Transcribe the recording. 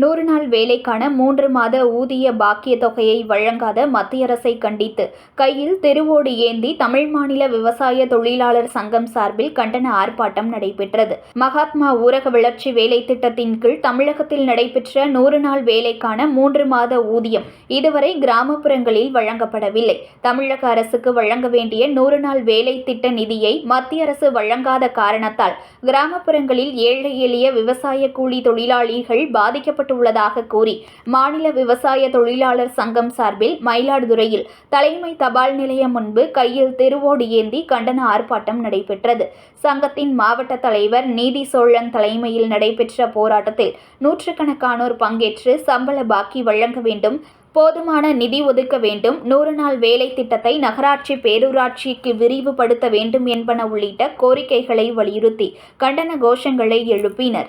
நூறு நாள் வேலைக்கான மூன்று மாத ஊதிய பாக்கிய தொகையை வழங்காத மத்திய அரசை கண்டித்து கையில் திருவோடு ஏந்தி தமிழ் மாநில விவசாய தொழிலாளர் சங்கம் சார்பில் கண்டன ஆர்ப்பாட்டம் நடைபெற்றது. மகாத்மா ஊரக வளர்ச்சி வேலை திட்டத்தின் கீழ் தமிழகத்தில் நடைபெற்ற நூறு நாள் வேலைக்கான மூன்று மாத ஊதியம் இதுவரை கிராமப்புறங்களில் வழங்கப்படவில்லை. தமிழக அரசுக்கு வழங்க வேண்டிய நூறு நாள் வேலை திட்ட நிதியை மத்திய அரசு வழங்காத காரணத்தால் கிராமப்புறங்களில் ஏழை எளிய விவசாய கூலி தொழிலாளிகள் பாதிக்கப்பட்டுள்ளதாக கூறி மாநில விவசாய தொழிலாளர் சங்கம் சார்பில் மயிலாடுதுறையில் தலைமை தபால் நிலையம் முன்பு கையில் திருவோடு ஏந்தி கண்டன ஆர்ப்பாட்டம் நடைபெற்றது. சங்கத்தின் மாவட்ட தலைவர் நீதி சோழன் தலைமையில் நடைபெற்ற போராட்டத்தில் நூற்றுக்கணக்கானோர் பங்கேற்று சம்பள பாக்கி வழங்க வேண்டும் போதுமான நிதி ஒதுக்க வேண்டும் நூறு நாள் வேலை திட்டத்தை நகராட்சி பேரூராட்சிக்கு விரிவுபடுத்த வேண்டும் என்பன உள்ளிட்ட கோரிக்கைகளை வலியுறுத்தி கண்டன கோஷங்களை எழுப்பினர்.